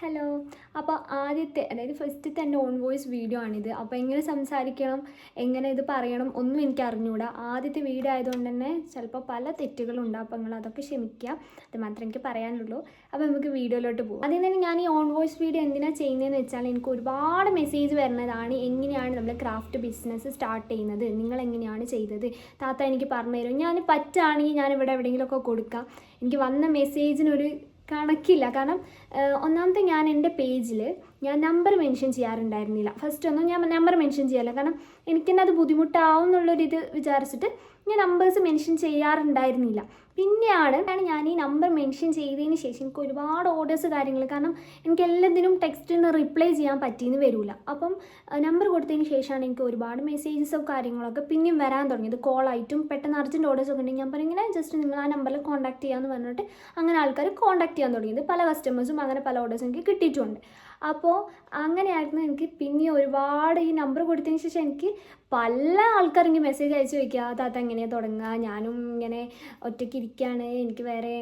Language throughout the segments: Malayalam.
ഹലോ അപ്പോൾ ആദ്യത്തെ അതായത് ഫസ്റ്റ് തന്നെ ഓൺ വോയിസ് വീഡിയോ ആണിത്. അപ്പോൾ എങ്ങനെ സംസാരിക്കണം എങ്ങനെ ഇത് പറയണം ഒന്നും എനിക്ക് അറിഞ്ഞുകൂടാ ആദ്യത്തെ വീഡിയോ ആയതുകൊണ്ട് തന്നെ ചിലപ്പോൾ പല തെറ്റുകളുണ്ട്. അപ്പോൾ നിങ്ങൾ അതൊക്കെ ക്ഷമിക്കുക. അത് മാത്രമേ എനിക്ക് പറയാനുള്ളൂ. അപ്പോൾ നമുക്ക് വീഡിയോയിലോട്ട് പോകും അതിൽ തന്നെ ഞാൻ ഈ ഓൺ വോയിസ് വീഡിയോ എന്തിനാണ് ചെയ്യുന്നതെന്ന് വെച്ചാൽ എനിക്ക് ഒരുപാട് മെസ്സേജ് വരുന്നതാണ്. എങ്ങനെയാണ് നമ്മൾ ക്രാഫ്റ്റ് ബിസിനസ് സ്റ്റാർട്ട് ചെയ്യുന്നത്? നിങ്ങൾ എങ്ങനെയാണ് ചെയ്തത്? താത്ത എനിക്ക് പറഞ്ഞു തരും. ഞാൻ പറ്റുകയാണെങ്കിൽ ഞാൻ ഇവിടെ എവിടെയെങ്കിലുമൊക്കെ കൊടുക്കാം. എനിക്ക് വന്ന മെസ്സേജിനൊരു കണക്കില്ല. കാരണം ഒന്നാമത്തെ ഞാൻ എന്റെ പേജിൽ ഞാൻ നമ്പർ മെൻഷൻ ചെയ്യാറുണ്ടായിരുന്നില്ല. ഫസ്റ്റ് ഒന്നും ഞാൻ നമ്പർ മെൻഷൻ ചെയ്യാറില്ല കാരണം എനിക്കെന്നെ അത് ബുദ്ധിമുട്ടാവും എന്നുള്ളൊരിത് വിചാരിച്ചിട്ട് ഞാൻ നമ്പേഴ്സ് മെൻഷൻ ചെയ്യാറുണ്ടായിരുന്നില്ല. പിന്നെയാണ് ഞാൻ ഈ നമ്പർ മെൻഷൻ ചെയ്തതിന് ശേഷം എനിക്ക് ഒരുപാട് ഓർഡേഴ്സ് കാര്യങ്ങൾ കാരണം എനിക്ക് എല്ലാത്തിനും ടെക്സ്റ്റിന് റിപ്ലൈ ചെയ്യാൻ പറ്റിയെന്ന് വരില്ല അപ്പം നമ്പർ കൊടുത്തതിന് ശേഷമാണ് എനിക്ക് ഒരുപാട് മെസ്സേജസോ കാര്യങ്ങളൊക്കെ പിന്നെയും വരാൻ തുടങ്ങിയത്. കോളായിട്ടും പെട്ടെന്ന് അർജന്റ് ഓർഡേഴ്സ് ഒക്കെ ഉണ്ടെങ്കിൽ ഞാൻ പറഞ്ഞിങ്ങനെ ജസ്റ്റ് നിങ്ങൾ ആ നമ്പറിൽ കോൺടാക്ട് ചെയ്യാമെന്ന് പറഞ്ഞിട്ട് അങ്ങനെ ആൾക്കാർ കോൺടാക്ട് ചെയ്യാൻ തുടങ്ങിയത്. പല കസ്റ്റമേഴ്സും അങ്ങനെ പല ഓർഡേഴ്സ് എനിക്ക് കിട്ടിയിട്ടുണ്ട്. അപ്പോൾ അങ്ങനെയായിരുന്നു എനിക്ക് പിന്നെ ഒരുപാട് ഈ നമ്പർ കൊടുത്തതിന് ശേഷം എനിക്ക് പല ആൾക്കാർ ഇങ്ങനെ മെസ്സേജ് അയച്ചു ചോദിക്കുക താത്ത എങ്ങനെയാണ് തുടങ്ങുക? ഞാനും ഇങ്ങനെ ഒറ്റയ്ക്ക് ഇരിക്കുകയാണ് എനിക്ക് വേറെ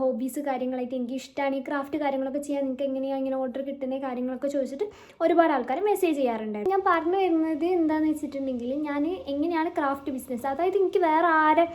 ഹോബീസ് കാര്യങ്ങളായിട്ട് എനിക്ക് ഇഷ്ടമാണ് ഈ ക്രാഫ്റ്റ് കാര്യങ്ങളൊക്കെ ചെയ്യാൻ നിങ്ങൾക്ക് എങ്ങനെയാണ് ഇങ്ങനെ ഓർഡർ കിട്ടുന്ന? കാര്യങ്ങളൊക്കെ ചോദിച്ചിട്ട് ഒരുപാട് ആൾക്കാർ മെസ്സേജ് ചെയ്യാറുണ്ട്. ഞാൻ പറഞ്ഞു വരുന്നത് എന്താണെന്ന് വെച്ചിട്ടുണ്ടെങ്കിൽ ഞാൻ എങ്ങനെയാണ് ക്രാഫ്റ്റ് ബിസിനസ് അതായത് എനിക്ക് വേറെ ആരെ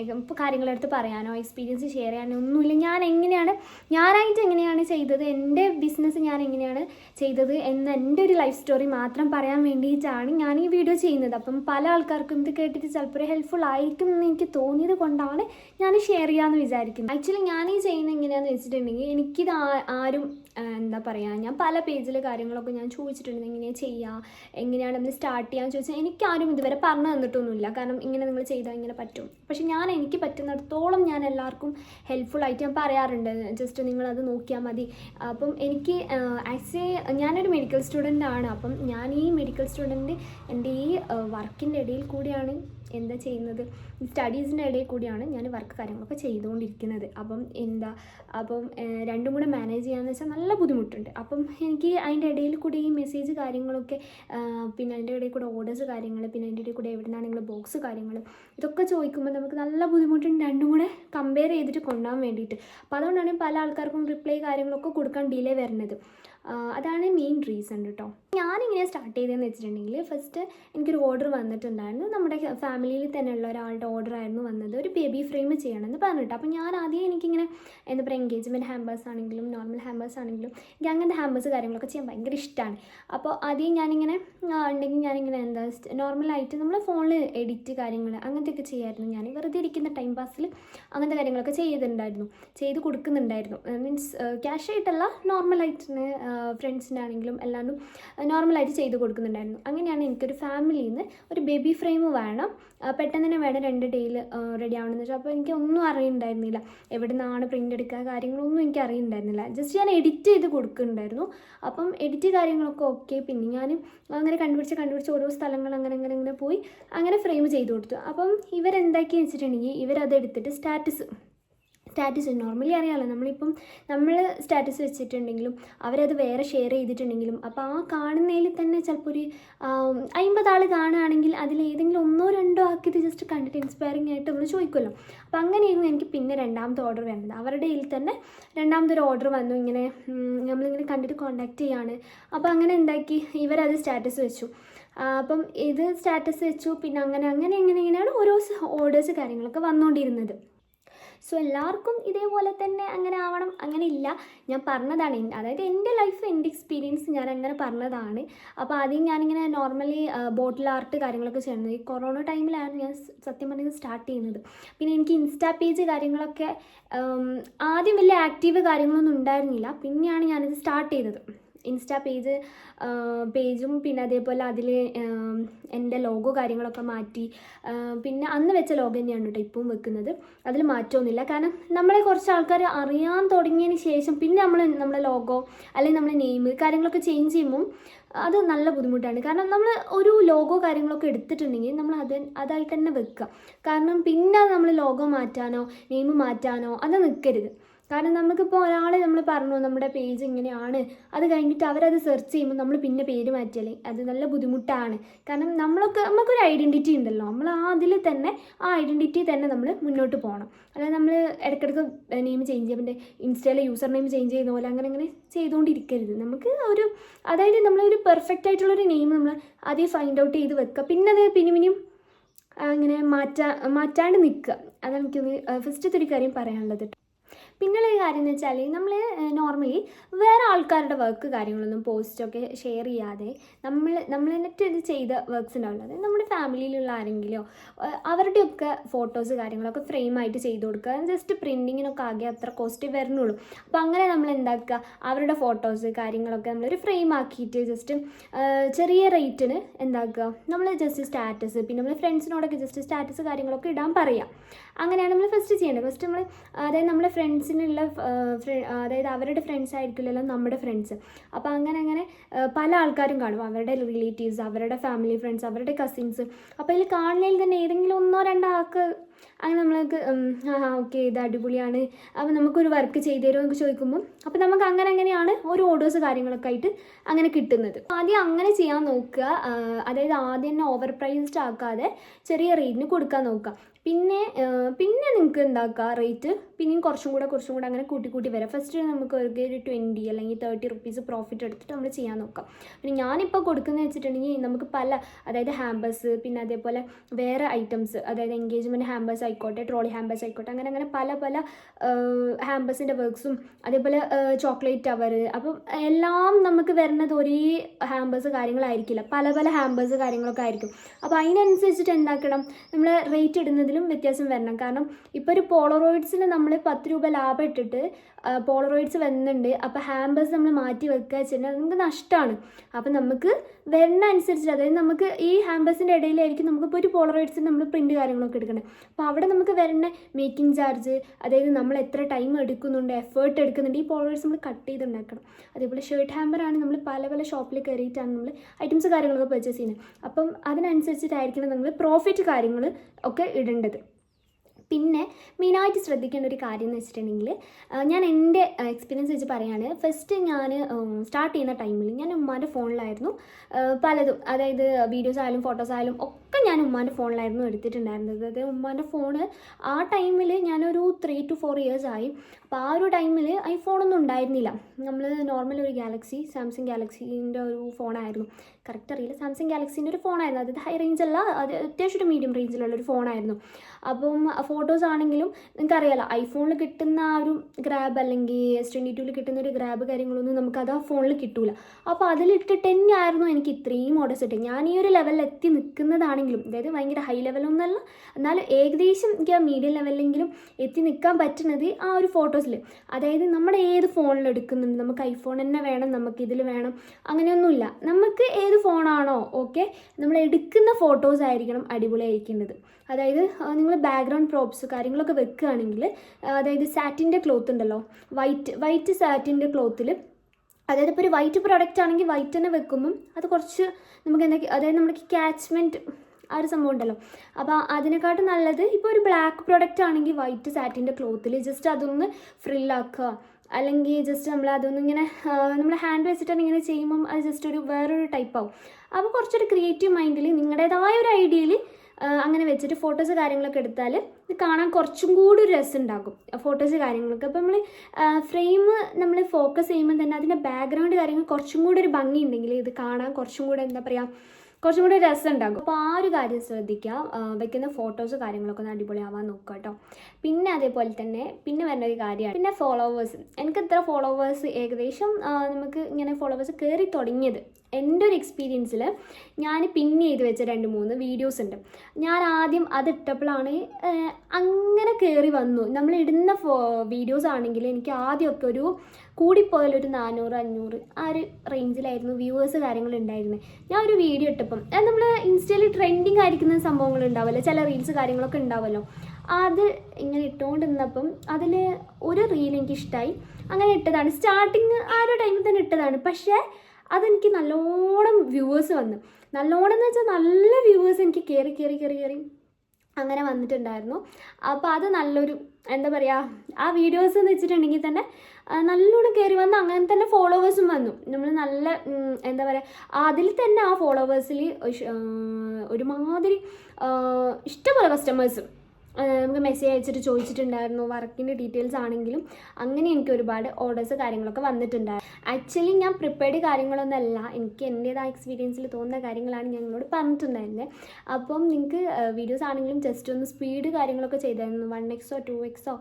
ഇപ്പോൾ കാര്യങ്ങളെടുത്ത് പറയാനോ എക്സ്പീരിയൻസ് ഷെയർ ചെയ്യാനോ ഒന്നുമില്ല. ഞാൻ എങ്ങനെയാണ് ഞാനായിട്ട് എങ്ങനെയാണ് ചെയ്തത്? എന്റെ ബിസിനസ് ഞാൻ എങ്ങനെയാണ് ചെയ്തത്? എന്ന എന്റെ ഒരു ലൈഫ് സ്റ്റോറി മാത്രം പറയാൻ വേണ്ടിയിട്ടാണ് ഞാൻ ഈ വീഡിയോ ചെയ്യുന്നത്. അപ്പം പല ആൾക്കാർക്കും ഇത് കേട്ടിട്ട് ചിലപ്പോൾ ഹെൽപ്ഫുൾ ആയിരിക്കും എന്ന് എനിക്ക് തോന്നിയത് കൊണ്ടാണ് ഞാൻ ഷെയർ ചെയ്യാമെന്ന് വിചാരിക്കുന്നത്. ആക്ച്വലി ഞാൻ ഈ ചെയ്യുന്നത് എങ്ങനെയാണെന്ന് വെച്ചിട്ടുണ്ടെങ്കിൽ എനിക്കിത് ആരും എന്താ പറയുക ഞാൻ പല പേജിൽ കാര്യങ്ങളൊക്കെ ഞാൻ ചോദിച്ചിട്ടുണ്ട്. എങ്ങനെയാണ് ചെയ്യുക എങ്ങനെയാണ് നമ്മൾ സ്റ്റാർട്ട് ചെയ്യാൻ ചോദിച്ചാൽ എനിക്കാരും ഇതുവരെ പറഞ്ഞു തന്നിട്ടൊന്നുമില്ല. കാരണം ഇങ്ങനെ നിങ്ങൾ ചെയ്താൽ ഇങ്ങനെ പറ്റും. പക്ഷെ ഞാൻ എനിക്ക് പറ്റുന്നിടത്തോളം ഞാൻ എല്ലാവർക്കും ഹെൽപ്ഫുൾ ആയിട്ട് ഞാൻ പറയാറുണ്ട്. ജസ്റ്റ് നിങ്ങളത് നോക്കിയാൽ മതി. അപ്പം എനിക്ക് ആസ് എ ഞാനൊരു മെഡിക്കൽ സ്റ്റുഡന്റ് ആണ്. അപ്പം ഞാൻ ഈ മെഡിക്കൽ സ്റ്റുഡന്റ് എന്റെ ഈ വർക്കിന്റെ ഇടയിൽ കൂടിയാണ് എന്താ ചെയ്യുന്നത്? സ്റ്റഡീസിന്റെ ഇടയിൽ കൂടിയാണ് ഞാൻ വർക്ക് കാര്യങ്ങളൊക്കെ ചെയ്തുകൊണ്ടിരിക്കുന്നത്. അപ്പം എന്താ അപ്പം രണ്ടും കൂടെ മാനേജ് ചെയ്യാന്ന് വെച്ചാൽ നല്ല ബുദ്ധിമുട്ടുണ്ട്. അപ്പം എനിക്ക് അതിന്റെ ഇടയിൽ കൂടി ഈ മെസ്സേജ് കാര്യങ്ങളൊക്കെ പിന്നെ അതിന്റെ ഇടയിൽ കൂടെ ഓർഡേഴ്സ് കാര്യങ്ങൾ പിന്നെ അതിന്റെ ഇടയിൽ കൂടെ എവിടെ ബോക്സ് കാര്യങ്ങൾ ഇതൊക്കെ ചോദിക്കുമ്പോൾ നമുക്ക് നല്ല ബുദ്ധിമുട്ടുണ്ട് രണ്ടും കൂടെ കമ്പയർ ചെയ്തിട്ട് കൊണ്ടുപോകാൻ വേണ്ടിയിട്ട്. അപ്പോൾ അതുകൊണ്ടാണ് പല ആൾക്കാർക്കും റിപ്ലൈ കാര്യങ്ങളൊക്കെ കൊടുക്കാൻ ഡിലേ വരുന്നത്. അതാണ് മെയിൻ റീസൺ കേട്ടോ ഞാനിങ്ങനെ സ്റ്റാർട്ട് ചെയ്തതെന്ന് വെച്ചിട്ടുണ്ടെങ്കിൽ ഫസ്റ്റ് എനിക്കൊരു ഓർഡർ വന്നിട്ടുണ്ടായിരുന്നു. നമ്മുടെ ഫാമിലിയിൽ തന്നെയുള്ള ഒരാളുടെ ഓർഡർ ആയിരുന്നു വന്നത്. ഒരു ബേബി ഫ്രെയിം ചെയ്യണമെന്ന് പറഞ്ഞിട്ട്. അപ്പോൾ ഞാൻ ആദ്യം എനിക്കിങ്ങനെ എന്താ പറയുക എൻഗേജ്മെന്റ് ഹാമ്പേഴ്സ് ആണെങ്കിലും നോർമൽ ഹാമ്പേഴ്സ് ആണെങ്കിലും എനിക്ക് അങ്ങനത്തെ ഹാമ്പേഴ്സ് കാര്യങ്ങളൊക്കെ ചെയ്യാൻ ഭയങ്കര ഇഷ്ടമാണ് അപ്പോൾ ആദ്യം ഞാനിങ്ങനെ ഉണ്ടെങ്കിൽ ഞാനിങ്ങനെ എന്താ നോർമലായിട്ട് നമ്മൾ ഫോണിൽ എഡിറ്റ് കാര്യങ്ങൾ അങ്ങനത്തെയൊക്കെ ചെയ്യായിരുന്നു. ഞാൻ വെറുതെ ഇരിക്കുന്ന ടൈം പാസ്സിൽ അങ്ങനത്തെ കാര്യങ്ങളൊക്കെ ചെയ്തിട്ടുണ്ടായിരുന്നു. ചെയ്ത് കൊടുക്കുന്നുണ്ടായിരുന്നു. മീൻസ് ക്യാഷ് ആയിട്ടല്ല നോർമലായിട്ട് ഫ്രണ്ട്സിനാണെങ്കിലും എല്ലാവരും നോർമലായിട്ട് ചെയ്ത് കൊടുക്കുന്നുണ്ടായിരുന്നു. അങ്ങനെയാണ് എനിക്കൊരു ഫാമിലിയിൽ നിന്ന് ഒരു ബേബി ഫ്രെയിം വേണം. പെട്ടെന്ന് തന്നെ വേണം രണ്ട് ഡേയിൽ റെഡി ആവണമെന്ന് വെച്ചാൽ അപ്പോൾ എനിക്ക് ഒന്നും അറിയുന്നുണ്ടായിരുന്നില്ല. എവിടെ നിന്നാണ് പ്രിന്റ് എടുക്കുക കാര്യങ്ങളൊന്നും എനിക്ക് അറിയുന്നുണ്ടായിരുന്നില്ല ജസ്റ്റ് ഞാൻ എഡിറ്റ് ചെയ്ത് കൊടുക്കുന്നുണ്ടായിരുന്നു. അപ്പം എഡിറ്റ് കാര്യങ്ങളൊക്കെ ഓക്കെ പിന്നെ ഞാൻ അങ്ങനെ കണ്ടുപിടിച്ച് കണ്ടുപിടിച്ച് ഓരോ സ്ഥലങ്ങൾ അങ്ങനെ അങ്ങനെ അങ്ങനെ പോയി അങ്ങനെ ഫ്രെയിം ചെയ്ത് കൊടുത്തു. അപ്പം ഇവരെന്താക്കി വെച്ചിട്ടുണ്ടെങ്കിൽ ഇവരത് എടുത്തിട്ട് സ്റ്റാറ്റസ് സ്റ്റാറ്റസ് നോർമലി അറിയാമല്ലോ നമ്മളിപ്പം നമ്മൾ സ്റ്റാറ്റസ് വെച്ചിട്ടുണ്ടെങ്കിലും അവരത് വേറെ ഷെയർ ചെയ്തിട്ടുണ്ടെങ്കിലും അപ്പോൾ ആ കാണുന്നതിൽ തന്നെ ചിലപ്പോൾ ഒരു അമ്പത് ആൾ കാണുകയാണെങ്കിൽ അതിൽ ഏതെങ്കിലും ഒന്നോ രണ്ടോ ആക്കി ഇത് ജസ്റ്റ് കണ്ടിട്ട് ഇൻസ്പയറിംഗ് ആയിട്ട് നമ്മൾ ചോദിക്കുമല്ലോ അപ്പോൾ അങ്ങനെയായിരുന്നു എനിക്ക് പിന്നെ രണ്ടാമത്തെ ഓർഡർ വേണ്ടത്. അവരുടെ ഇതിൽ തന്നെ രണ്ടാമതൊരു ഓർഡർ വന്നു. ഇങ്ങനെ നമ്മളിങ്ങനെ കണ്ടിട്ട് കോണ്ടാക്ട് ചെയ്യാണ്. അപ്പോൾ അങ്ങനെ എന്താക്കി ഇവരത് സ്റ്റാറ്റസ് വെച്ചു. അപ്പം ഇത് സ്റ്റാറ്റസ് വെച്ചു. പിന്നെ അങ്ങനെ അങ്ങനെ ഇങ്ങനെ ഇങ്ങനെയാണ് ഓരോ ഓർഡേഴ്സ് കാര്യങ്ങളൊക്കെ വന്നുകൊണ്ടിരുന്നത് സോ എല്ലാവർക്കും ഇതേപോലെ തന്നെ അങ്ങനെ ആവണം അങ്ങനെ ഇല്ല. ഞാൻ പറഞ്ഞതാണ് അതായത് എന്റെ ലൈഫ് എന്റെ എക്സ്പീരിയൻസ് ഞാൻ അങ്ങനെ പറഞ്ഞതാണ്. അപ്പോൾ ആദ്യം ഞാനിങ്ങനെ നോർമലി ബോട്ടിൽ ആർട്ട് കാര്യങ്ങളൊക്കെ ചെയ്യുന്നത്. ഈ കൊറോണ ടൈമിലാണ് ഞാൻ സത്യം പറഞ്ഞത് സ്റ്റാർട്ട് ചെയ്യുന്നത്. പിന്നെ എനിക്ക് ഇൻസ്റ്റാ പേജ് കാര്യങ്ങളൊക്കെ ആദ്യം വലിയ ആക്റ്റീവ് കാര്യങ്ങളൊന്നും ഉണ്ടായിരുന്നില്ല. പിന്നെയാണ് ഞാനിത് സ്റ്റാർട്ട് ചെയ്തത്. ഇൻസ്റ്റാ പേജ് പേജും പിന്നെ അതേപോലെ അതിൽ എന്റെ ലോഗോ കാര്യങ്ങളൊക്കെ മാറ്റി പിന്നെ അന്ന് വെച്ച ലോഗോ തന്നെയാണ് കേട്ടോ ഇപ്പം വെക്കുന്നത്. അതിൽ മാറ്റമൊന്നുമില്ല കാരണം നമ്മളെ കുറച്ച് ആൾക്കാർ അറിയാൻ തുടങ്ങിയതിന് ശേഷം പിന്നെ നമ്മൾ നമ്മുടെ ലോഗോ അല്ലെങ്കിൽ നമ്മുടെ നെയിം കാര്യങ്ങളൊക്കെ ചേഞ്ച് ചെയ്യുമ്പം അത് നല്ല ബുദ്ധിമുട്ടാണ്. കാരണം നമ്മൾ ഒരു ലോഗോ കാര്യങ്ങളൊക്കെ എടുത്തിട്ടുണ്ടെങ്കിൽ നമ്മൾ അത് അതായിട്ട് തന്നെ വെക്കുക. കാരണം പിന്നെ നമ്മൾ ലോഗോ മാറ്റാനോ നെയിം മാറ്റാനോ അത് നിൽക്കരുത്. കാരണം നമുക്കിപ്പോൾ ഒരാൾ നമ്മൾ പറഞ്ഞു നമ്മുടെ പേജ് ഇങ്ങനെയാണ്. അത് കഴിഞ്ഞിട്ട് അവരത് സെർച്ച് ചെയ്യുമ്പോൾ നമ്മൾ പിന്നെ പേര് മാറ്റിയാലേ അത് നല്ല ബുദ്ധിമുട്ടാണ്. കാരണം നമ്മളൊക്കെ നമുക്കൊരു ഐഡന്റിറ്റി ഉണ്ടല്ലോ. നമ്മൾ ആ അതിൽ തന്നെ ആ ഐഡന്റിറ്റി തന്നെ നമ്മൾ മുന്നോട്ട് പോകണം അല്ലാതെ നമ്മൾ ഇടയ്ക്കിടയ്ക്ക് നെയിം ചേഞ്ച് ചെയ്യുമ്പോൾ എന്റെ ഇൻസ്റ്റയിലെ യൂസർ നെയിം ചേഞ്ച് ചെയ്യുന്ന പോലെ അങ്ങനെ അങ്ങനെ ചെയ്തുകൊണ്ടിരിക്കരുത് നമുക്ക് ഒരു അതായത് നമ്മളൊരു പെർഫെക്റ്റ് ആയിട്ടുള്ളൊരു നെയിം നമ്മൾ ആദ്യം ഫൈൻഡ് ഔട്ട് ചെയ്ത് വെക്കുക പിന്നെ അത് പിന്നെയും അങ്ങനെ മാറ്റാ മാറ്റാണ്ട് നിൽക്കുക അതാണ് എനിക്കൊന്ന് ഫസ്റ്റത്തെ ഒരു കാര്യം പറയാനുള്ളത് പിന്നെയുള്ള ഒരു കാര്യം എന്ന് വെച്ചാൽ നമ്മൾ നോർമലി വേറെ ആൾക്കാരുടെ വർക്ക് കാര്യങ്ങളൊന്നും പോസ്റ്റൊക്കെ ഷെയർ ചെയ്യാതെ നമ്മൾ നമ്മൾ എന്നിട്ട് ഇത് ചെയ്ത വർക്ക്സ് ഉണ്ടാവില്ല. അതായത് നമ്മുടെ ഫാമിലിയിലുള്ള ആരെങ്കിലോ അവരുടെയൊക്കെ ഫോട്ടോസ് കാര്യങ്ങളൊക്കെ ഫ്രെയിം ആയിട്ട് ചെയ്ത് കൊടുക്കുക. ജസ്റ്റ് പ്രിന്റിങ്ങിനൊക്കെ ആകെ അത്ര കോസ്റ്റ് വരുന്നുള്ളൂ. അപ്പോൾ അങ്ങനെ നമ്മൾ എന്താക്കുക? അവരുടെ ഫോട്ടോസ് കാര്യങ്ങളൊക്കെ നമ്മളൊരു ഫ്രെയിം ആക്കിയിട്ട് ജസ്റ്റ് ചെറിയ റേറ്റിന് എന്താക്കുക? നമ്മൾ ജസ്റ്റ് സ്റ്റാറ്റസ് പിന്നെ നമ്മൾ ഫ്രണ്ട്സിനോടൊക്കെ ജസ്റ്റ് സ്റ്റാറ്റസ് കാര്യങ്ങളൊക്കെ ഇടാൻ പറയാം. അങ്ങനെയാണ് നമ്മൾ ഫസ്റ്റ് ചെയ്യേണ്ടത്. ഫസ്റ്റ് നമ്മൾ അതായത് നമ്മുടെ ഫ്രണ്ട്സിനുള്ള അതായത് അവരുടെ ഫ്രണ്ട്സ് ആയിരിക്കില്ലല്ലോ നമ്മുടെ ഫ്രണ്ട്സ് അപ്പോൾ അങ്ങനെ അങ്ങനെ പല ആൾക്കാരും കാണും. അവരുടെ റിലേറ്റീവ്സ് അവരുടെ ഫാമിലി ഫ്രണ്ട്സ് അവരുടെ കസിൻസ് അപ്പോൾ ഇതിൽ കാണുന്നതിൽ തന്നെ ഏതെങ്കിലും ഒന്നോ രണ്ടോ ആൾക്ക് അങ്ങനെ നമ്മൾക്ക് ആ ഓക്കെ ഇത് അടിപൊളിയാണ്. അപ്പോൾ നമുക്കൊരു വർക്ക് ചെയ്തു തരുമോ എന്നൊക്കെ ചോദിക്കുമ്പോൾ അപ്പോൾ നമുക്ക് അങ്ങനെ അങ്ങനെയാണ് ഓരോ ഓർഡേഴ്സ് കാര്യങ്ങളൊക്കെ ആയിട്ട് അങ്ങനെ കിട്ടുന്നത്. ആദ്യം അങ്ങനെ ചെയ്യാൻ നോക്കുക. അതായത് ആദ്യം തന്നെ ഓവർ പ്രൈസ്ഡ് ആക്കാതെ ചെറിയ റേറ്റിന് കൊടുക്കാൻ നോക്കുക. പിന്നെ പിന്നെ നിങ്ങൾക്ക് എന്താക്കുക റേറ്റ് പിന്നെയും കുറച്ചും കൂടെ കുറച്ചും കൂടെ അങ്ങനെ കൂട്ടി കൂട്ടി വരാം. ഫസ്റ്റ് നമുക്ക് ഒരു ഒരു ട്വന്റി അല്ലെങ്കിൽ തേർട്ടി റുപ്പീസ് പ്രോഫിറ്റ് എടുത്തിട്ട് നമ്മൾ ചെയ്യാൻ നോക്കാം പിന്നെ ഞാനിപ്പോൾ കൊടുക്കുന്നത് വെച്ചിട്ടുണ്ടെങ്കിൽ നമുക്ക് പല അതായത് ഹാമ്പേഴ്സ് പിന്നെ അതേപോലെ വേറെ ഐറ്റംസ് അതായത് എൻഗേജ്മെന്റ് ഹാമ്പേഴ്സ് ആയിക്കോട്ടെ ട്രോളി ഹാമ്പേഴ്സ് ആയിക്കോട്ടെ അങ്ങനെ അങ്ങനെ പല പല ഹാമ്പേഴ്സിന്റെ വർക്ക്സും അതേപോലെ ചോക്ലേറ്റ് ടവർ അപ്പം എല്ലാം നമുക്ക് വരുന്നത് ഒരേ ഹാമ്പേഴ്സ് കാര്യങ്ങളായിരിക്കില്ല. പല പല ഹാമ്പേഴ്സ് കാര്യങ്ങളൊക്കെ ആയിരിക്കും. അപ്പോൾ അതിനനുസരിച്ചിട്ട് എന്താക്കണം? നമ്മൾ റേറ്റ് ഇടുന്നതിലും വ്യത്യാസം വരണം. കാരണം ഇപ്പോൾ ഒരു പോളറോയിഡ്സിൽ നമ്മൾ പത്ത് രൂപ ലാഭം ഇട്ടിട്ട് പോളറോയിഡ്സ് വരുന്നുണ്ട് അപ്പോൾ ഹാമ്പേഴ്സ് നമ്മൾ മാറ്റി വെക്കുക വെച്ചിട്ടുണ്ടെങ്കിൽ നമുക്ക് നഷ്ടമാണ് അപ്പം നമുക്ക് വരുന്ന അനുസരിച്ച് അതായത് നമുക്ക് ഈ ഹാമ്പേഴ്സിന്റെ ഇടയിലായിരിക്കും നമുക്കിപ്പോൾ ഒരു പോളറോയിഡ്സിൽ നമ്മൾ പ്രിന്റ് കാര്യങ്ങളൊക്കെ എടുക്കണം. അപ്പോൾ അവിടെ നമുക്ക് വരുന്ന മേക്കിംഗ് ചാർജ് അതായത് നമ്മൾ എത്ര ടൈം എടുക്കുന്നുണ്ട് എഫേർട്ട് എടുക്കുന്നുണ്ട് ഈ ഫോളോവേഴ്സ് നമ്മൾ കട്ട് ചെയ്തുണ്ടാക്കണം. അതേപോലെ ഷർട്ട് ഹാമ്പറാണ് നമ്മൾ പല പല ഷോപ്പിൽ കയറിയിട്ടാണ് നമ്മൾ ഐറ്റംസ് കാര്യങ്ങളൊക്കെ പർച്ചേസ് ചെയ്യുന്നത്. അപ്പം അതിനനുസരിച്ചിട്ടായിരിക്കണം നമ്മൾ പ്രോഫിറ്റ് കാര്യങ്ങൾ ഒക്കെ ഇടേണ്ടത്. പിന്നെ മെയിനായിട്ട് ശ്രദ്ധിക്കേണ്ട ഒരു കാര്യം എന്ന് വെച്ചിട്ടുണ്ടെങ്കിൽ ഞാൻ എന്റെ എക്സ്പീരിയൻസ് വെച്ച് പറയുകയാണ് ഫസ്റ്റ് ഞാൻ സ്റ്റാർട്ട് ചെയ്യുന്ന ടൈമിൽ ഞാൻ ഉമ്മാന്റെ ഫോണിലായിരുന്നു പലതും. അതായത് വീഡിയോസ് ആയാലും ഫോട്ടോസ് ആയാലും ഒക്കെ ഞാൻ ഉമ്മാന്റെ ഫോണിലായിരുന്നു എടുത്തിട്ടുണ്ടായിരുന്നത്. അതായത് ഉമ്മാന്റെ ഫോണ് ആ ടൈമിൽ ഞാനൊരു ത്രീ ടു ഫോർ ഇയേഴ്സ് ആയി. അപ്പോൾ ആ ഒരു ടൈമിൽ ഐ ഫോണൊന്നും ഉണ്ടായിരുന്നില്ല. നമ്മൾ നോർമൽ ഒരു ഗാലക്സി സാംസങ് ഗാലക്സീന്റെ ഒരു ഫോണായിരുന്നു കറക്റ്റ് അറിയില്ല. സാംസങ് ഗാലക്സീന്റെ ഒരു ഫോണായിരുന്നു അതായത് ഹൈ റേഞ്ച് അല്ല അത് അത്യാവശ്യം ഒരു മീഡിയം റേഞ്ചിലുള്ള ഒരു ഫോണായിരുന്നു അപ്പം ഫോട്ടോസ് ആണെങ്കിലും നിങ്ങൾക്കറിയാലോ ഐഫോണിൽ കിട്ടുന്ന ആ ഒരു ഗ്രാബ് അല്ലെങ്കിൽ എസ് ട്വന്റി ടൂവിൽ കിട്ടുന്ന ഒരു ഗ്രാബ് കാര്യങ്ങളൊന്നും നമുക്ക് അത് ആ ഫോണിൽ കിട്ടൂല. അപ്പോൾ അതിലിട്ടിട്ട് തന്നെയായിരുന്നു എനിക്ക് ഇത്രയും ഓർഡേഴ്സ് കിട്ടുക ഞാൻ ഈ ഒരു ലെവലിൽ എത്തി നിൽക്കുന്നതാണെങ്കിലും അതായത് ഭയങ്കര ഹൈ ലെവലൊന്നല്ല എന്നാലും ഏകദേശം എനിക്ക് ആ മീഡിയം ലെവലിലെങ്കിലും എത്തി നിൽക്കാൻ പറ്റുന്നത് ആ ഒരു ഫോട്ടോസിൽ അതായത് നമ്മുടെ ഏത് ഫോണിൽ എടുക്കുന്നുണ്ട് നമുക്ക് ഐഫോൺ തന്നെ വേണം നമുക്ക് ഇതിൽ വേണം അങ്ങനെയൊന്നുമില്ല. നമുക്ക് ഏത് ഫോണാണോ? ഓക്കെ. നമ്മൾ എടുക്കുന്ന ഫോട്ടോസ് ആയിരിക്കണം അടിപൊളിയായിരിക്കേണ്ടത്. അതായത് നിങ്ങൾ ബാക്ക്ഗ്രൗണ്ട് പ്രോപ്സ് കാര്യങ്ങളൊക്കെ വെക്കുകയാണെങ്കിൽ അതായത് സാറ്റിന്റെ ക്ലോത്ത് ഉണ്ടല്ലോ. വൈറ്റ് വൈറ്റ് സാറ്റിന്റെ ക്ലോത്തിൽ അതായത് ഇപ്പോൾ ഒരു വൈറ്റ് പ്രോഡക്റ്റ് ആണെങ്കിൽ വൈറ്റ് തന്നെ വെക്കുമ്പം അത് കുറച്ച് നമുക്ക് എന്താ അതായത് നമുക്ക് ക്യാച്ച്മെന്റ് ആ ഒരു സംഭവം ഉണ്ടല്ലോ. അപ്പോൾ അതിനെക്കാട്ടും നല്ലത് ഇപ്പോൾ ഒരു ബ്ലാക്ക് പ്രോഡക്റ്റ് ആണെങ്കിൽ വൈറ്റ് സാറ്റിന്റെ ക്ലോത്തിൽ ജസ്റ്റ് അതൊന്ന് ഫ്രില്ലാക്കുക അല്ലെങ്കിൽ ജസ്റ്റ് നമ്മൾ അതൊന്നും ഇങ്ങനെ നമ്മൾ ഹാൻഡ് വെച്ചിട്ടാണ് ഇങ്ങനെ ചെയ്യുമ്പം അത് ജസ്റ്റ് ഒരു വേറൊരു ടൈപ്പ് ആവും. അപ്പോൾ കുറച്ചൊരു ക്രിയേറ്റീവ് മൈൻഡിൽ നിങ്ങളുടേതായ ഒരു ഐഡിയയിൽ അങ്ങനെ വെച്ചിട്ട് ഫോട്ടോസ് കാര്യങ്ങളൊക്കെ എടുത്താൽ ഇത് കാണാൻ കുറച്ചും കൂടി ഒരു രസം ഉണ്ടാകും ഫോട്ടോസ് കാര്യങ്ങളൊക്കെ. അപ്പോൾ നമ്മൾ ഫ്രെയിം നമ്മൾ ഫോക്കസ് ചെയ്യുമ്പോൾ തന്നെ അതിന്റെ ബാക്ക്ഗ്രൗണ്ട് കാര്യങ്ങൾ കുറച്ചും കൂടി ഒരു ഭംഗി ഉണ്ടെങ്കിൽ ഇത് കാണാൻ കുറച്ചും കൂടെ എന്താ പറയുക കുറച്ചും കൂടി രസം ഉണ്ടാകും അപ്പോൾ ആ ഒരു കാര്യം ശ്രദ്ധിക്കുക. വെക്കുന്ന ഫോട്ടോസ് കാര്യങ്ങളൊക്കെ ഒന്ന് അടിപൊളിയാവാൻ നോക്കുക കേട്ടോ. പിന്നെ അതേപോലെ തന്നെ പിന്നെ വരുന്ന ഒരു കാര്യമാണ്. പിന്നെ ഫോളോവേഴ്സ് എനിക്ക് ഇത്ര ഫോളോവേഴ്സ് ഏകദേശം നമുക്ക് ഇങ്ങനെ ഫോളോവേഴ്സ് കയറി തുടങ്ങിയത്. എന്റെ ഒരു എക്സ്പീരിയൻസിൽ ഞാൻ പിൻ ചെയ്ത് വെച്ച രണ്ട് മൂന്ന് വീഡിയോസ് ഉണ്ട്. ഞാൻ ആദ്യം അത് ഇട്ടപ്പോഴാണ് ഏഹ്, അങ്ങനെ കയറി വന്നു. നമ്മൾ ഇടുന്ന ഫോ വീഡിയോസ് ആണെങ്കിൽ എനിക്ക് ആദ്യമൊക്കെ ഒരു കൂടിപ്പോയാലൊരു നാനൂറ് അഞ്ഞൂറ് ആ ഒരു റേഞ്ചിലായിരുന്നു വ്യൂവേഴ്സ് കാര്യങ്ങൾ ഉണ്ടായിരുന്നത് ഞാൻ ഒരു വീഡിയോ ഇട്ടപ്പം അത് നമ്മൾ ഇൻസ്റ്റയിൽ ട്രെൻഡിങ് ആയിരിക്കുന്ന സംഭവങ്ങൾ ഉണ്ടാവുമല്ലോ ചില റീൽസ് കാര്യങ്ങളൊക്കെ ഉണ്ടാവുമല്ലോ അത് ഇങ്ങനെ ഇട്ടുകൊണ്ടിരുന്നപ്പം അതിൽ ഒരു റീൽ എനിക്ക് ഇഷ്ടമായി അങ്ങനെ ഇട്ടതാണ്. സ്റ്റാർട്ടിങ് ആ ഒരു ടൈമിൽ തന്നെ ഇട്ടതാണ്. പക്ഷേ അതെനിക്ക് നല്ലോണം വ്യൂവേഴ്സ് വന്നു. നല്ലോണം എന്ന് വെച്ചാൽ നല്ല വ്യൂവേഴ്സ് എനിക്ക് കയറി കയറി കയറി കയറി അങ്ങനെ വന്നിട്ടുണ്ടായിരുന്നു. അപ്പോൾ അത് നല്ലൊരു എന്താ പറയുക ആ വീഡിയോസ് എന്ന് വെച്ചിട്ടുണ്ടെങ്കിൽ തന്നെ നല്ലോണം കയറി വന്ന്. അങ്ങനെ തന്നെ ഫോളോവേഴ്സും വന്നു. നമ്മൾ നല്ല എന്താ പറയുക അതിൽ തന്നെ ആ ഫോളോവേഴ്സിൽ ഒരുമാതിരി കസ്റ്റമേഴ്സും കസ്റ്റമേഴ്സ് നമുക്ക് മെസ്സേജ് അയച്ചിട്ട് ചോദിച്ചിട്ടുണ്ടായിരുന്നു. വർക്കിന്റെ ഡീറ്റെയിൽസ് ആണെങ്കിലും അങ്ങനെ എനിക്ക് ഒരുപാട് ഓർഡേഴ്സ് കാര്യങ്ങളൊക്കെ വന്നിട്ടുണ്ടായിരുന്നു ആക്ച്വലി ഞാൻ പ്രിപ്പയർഡ് കാര്യങ്ങളൊന്നുമല്ല എനിക്ക് എന്റേതായ എക്സ്പീരിയൻസിൽ തോന്നുന്ന കാര്യങ്ങളാണ് ഞാൻ നിങ്ങളോട് പറഞ്ഞിട്ടുണ്ടായിരുന്നത് അപ്പം നിങ്ങൾക്ക് വീഡിയോസ് ആണെങ്കിലും ജസ്റ്റ് ഒന്ന് സ്പീഡ് കാര്യങ്ങളൊക്കെ ചെയ്തായിരുന്നു. വൺ എക്സോ ടു എക്സോ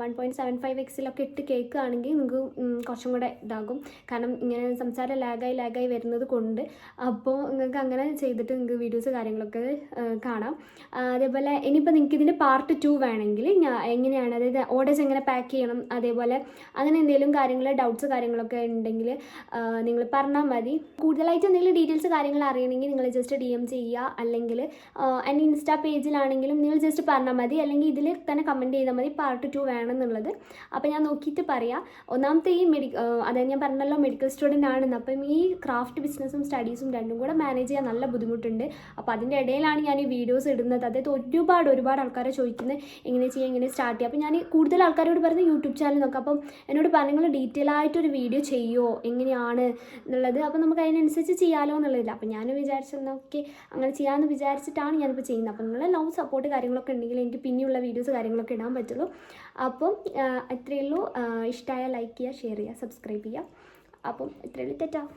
വൺ പോയിന്റ് സെവൻ ഫൈവ് എക്സിലൊക്കെ ഇട്ട് കേൾക്കുകയാണെങ്കിൽ നിങ്ങൾക്ക് കുറച്ചും കൂടെ ഇതാകും. കാരണം ഇങ്ങനെ സംസാരം ലാഗായി ലാഗായി വരുന്നത് കൊണ്ട് അപ്പോൾ നിങ്ങൾക്ക് അങ്ങനെ ചെയ്തിട്ട് നിങ്ങൾക്ക് വീഡിയോസ് കാര്യങ്ങളൊക്കെ കാണാം. അതേപോലെ ഇനിയിപ്പോൾ നിങ്ങൾക്ക് ഇതിന്റെ പാർട്ട് ടു വേണമെങ്കിൽ ഞാൻ എങ്ങനെയാണ് അതായത് ഓർഡേഴ്സ് എങ്ങനെ പാക്ക് ചെയ്യണം അതേപോലെ അങ്ങനെ എന്തെങ്കിലും കാര്യങ്ങൾ ഡൗട്ട്സ് കാര്യങ്ങളൊക്കെ ഉണ്ടെങ്കിൽ നിങ്ങൾ പറഞ്ഞാൽ മതി. കൂടുതലായിട്ട് എന്തെങ്കിലും ഡീറ്റെയിൽസ് കാര്യങ്ങൾ അറിയണമെങ്കിൽ നിങ്ങൾ ജസ്റ്റ് ഡി എം ചെയ്യുക. അല്ലെങ്കിൽ എന്റെ ഇൻസ്റ്റാ പേജിലാണെങ്കിലും നിങ്ങൾ ജസ്റ്റ് പറഞ്ഞാൽ മതി. അല്ലെങ്കിൽ ഇതിൽ തന്നെ കമന്റ് ചെയ്താൽ മതി. പാർട്ട് ടു വേണം എന്നുള്ളത് അപ്പോൾ ഞാൻ നോക്കിയിട്ട് പറയാം. ഒന്നാമത്തെ ഈ മെഡി അതായത് ഞാൻ പറഞ്ഞല്ലോ മെഡിക്കൽ സ്റ്റുഡന്റ് ആണെന്ന്. അപ്പം ഈ ക്രാഫ്റ്റ് ബിസിനസ്സും സ്റ്റഡീസും രണ്ടും കൂടെ മാനേജ് ചെയ്യാൻ നല്ല ബുദ്ധിമുട്ടുണ്ട്. അപ്പോൾ അതിന്റെ ഇടയിലാണ് ഞാൻ ഈ വീഡിയോസ് ഇടുന്നത്. അതായത് ഒരുപാട് ഒരുപാട് ആൾക്കാരെ ചോദിക്കുന്നത് എങ്ങനെ ചെയ്യാം? എങ്ങനെ സ്റ്റാർട്ട് ചെയ്യാം? അപ്പോൾ ഞാൻ കൂടുതൽ ആൾക്കാരോട് പറയുന്നത് യൂട്യൂബ് ചാനൽ നോക്കാം. അപ്പം എന്നോട് പറഞ്ഞങ്ങൾ ഡീറ്റെയിൽ ആയിട്ടൊരു വീഡിയോ ചെയ്യുമോ എങ്ങനെയാണ് എന്നുള്ളത്? അപ്പോൾ നമുക്ക് അതിനനുസരിച്ച് ചെയ്യാമല്ലോ എന്നുള്ളതില്ല. അപ്പോൾ ഞാൻ വിചാരിച്ചെന്നാൽ ഓക്കെ അങ്ങനെ ചെയ്യാമെന്ന് വിചാരിച്ചിട്ടാണ് ഞാനിപ്പോൾ ചെയ്യുന്നത്. അപ്പോൾ നിങ്ങളെ ലവ് സപ്പോർട്ട് കാര്യങ്ങളൊക്കെ ഉണ്ടെങ്കിൽ എനിക്ക് പിന്നെയുള്ള വീഡിയോസ് കാര്യങ്ങളൊക്കെ ഇടാൻ പറ്റുള്ളൂ. അപ്പം ഇത്രയേ ഉള്ളൂ. ഇഷ്ടമായ ലൈക്ക് ചെയ്യുക ഷെയർ ചെയ്യുക സബ്സ്ക്രൈബ് ചെയ്യുക. അപ്പം ഇത്രയേ ഉള്ളൂ. തെറ്റാ?